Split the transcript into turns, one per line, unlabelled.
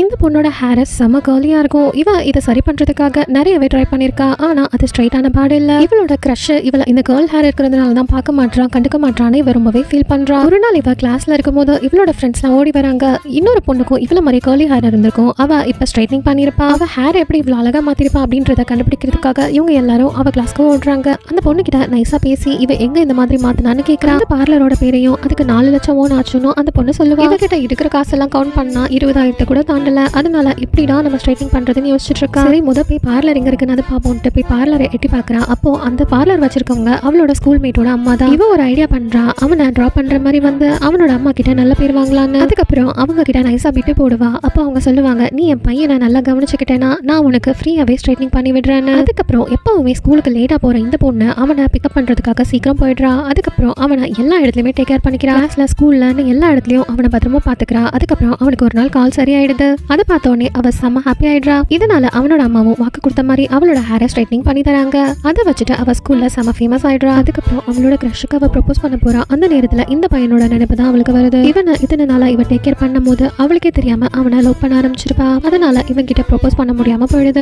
இந்த பொண்ணோட ஹேர் செம கேர்லியா இருக்கும். இவ இதை சரி பண்றதுக்காக நிறையவே ட்ரை பண்ணிருக்கா. ஆனா அது ஸ்ட்ரைட்டான பாடு இல்ல. இவளோட க்ரஷ் இவள இந்த கேர்ள் ஹேர் இருக்கிறதுனால தான் பார்க்க மாட்றான் கண்டுக்க மாட்டான்னு இவ ரொம்பவே ஃபீல் பண்றா. ஒரு நாள் இவ கிளாஸ்ல இருக்கும்போது இவளோட ஃப்ரெண்ட்ஸ்லாம் ஓடி வராங்க. இன்னொரு பொண்ணுக்கும் இவ்வளோ மாதிரி கேர்லி ஹேர் இருந்திருக்கும். அவ இப்ப ஸ்ட்ரைட்னிங் பண்ணிருப்பா. அவ ஹேர் எப்படி இவ்வளவு அழகா மாத்திருப்பா அப்படின்றத கண்டுபிடிக்கிறதுக்காக இவங்க எல்லாரும் அவ கிளாஸ்க்கு ஓடுறாங்க. அந்த பொண்ணு கிட்ட நைஸா பேசி இவ எங்க இந்த மாதிரி மாத்தினான்னு கேக்குறா. அந்த பார்லரோட பேரையும் அதுக்கு நாலு லட்சம் ஓன் ஆச்சுன்னு அந்த பொண்ணு சொல்லுவா. இவகிட்ட இருக்கிற காசெல்லாம் கவுண்ட் பண்ணா இருபதாயிரத்தை கூட தான் தாண்டல அதனால எப்படிடா நம்ம ஸ்ட்ரைட்டிங் பண்றதுன்னு யோசிச்சுட்டு இருக்கா சரி. முத போய் பார்லர் எங்க இருக்குன்னு அதை பார்ப்போம்ட்டு போய் பார்லரை எட்டி பார்க்கறா. அப்போ அந்த பார்லர் வச்சிருக்கவங்க அவளோட ஸ்கூல் மேட்டோட அம்மா தான். இவ ஒரு ஐடியா பண்றா. அவனை ட்ராப் பண்ற மாதிரி வந்து அவனோட அம்மா கிட்ட நல்ல பேர் வாங்கலான்னு. அதுக்கப்புறம் அவங்க கிட்ட நைஸா பிப்பி போடுவா. அப்போ அவங்க சொல்லுவாங்க நீ என் பையனை நல்லா கவனிச்சுக்கிட்டேன்னா நான் உனக்கு ஃப்ரீயாவே ஸ்ட்ரைட்னிங் பண்ணி விடுறேன்னு. அதுக்கப்புறம் எப்பவுமே ஸ்கூலுக்கு லேட்டா போற இந்த பொண்ணு அவனை பிக்கப் பண்றதுக்காக சீக்கிரம் போயிடுறா. அதுக்கப்புறம் அவனை எல்லா இடத்துலயுமே டேக் கேர் பண்ணிக்கிறா. கிளாஸ்ல ஸ்கூல்லன்னு எல்லா இடத்துலயும் அவனை பத்திரமா பாத்துக்கிறா அதுக்கப்புறம் அவனுக்கு ஒரு நாள் கால் சரியாயிடுது. அதை பார்த்த உடனே அவ செம்ம ஹாப்பி ஆயிடுறா. இதனால அவனோட அம்மாவும் வாக்கு கொடுத்த மாதிரி அவளோட ஹேரை ஸ்ட்ரைட்னிங் பண்ணி தராங்க. அதை வச்சுட்டு அவ ஸ்கூல்ல செம்ம ஃபேமஸ் ஆயிடுறா. அதுக்கப்புறம் அவளோட கிரஷுக்கு அவ ப்ரொபோஸ் பண்ண போறா. அந்த நேரத்துல இந்த பையனோட நினைப்பு தான் அவளுக்கு வருது. இவனை இத்தனை நாளா இவ டேக் கேர் பண்ணும்போது அவளுக்கே தெரியாம அவனை லவ் பண்ண ஆரம்பிச்சிருப்பா. அதனால இவன் கிட்ட ப்ரொபோஸ் பண்ண முடியாம போயிடுது.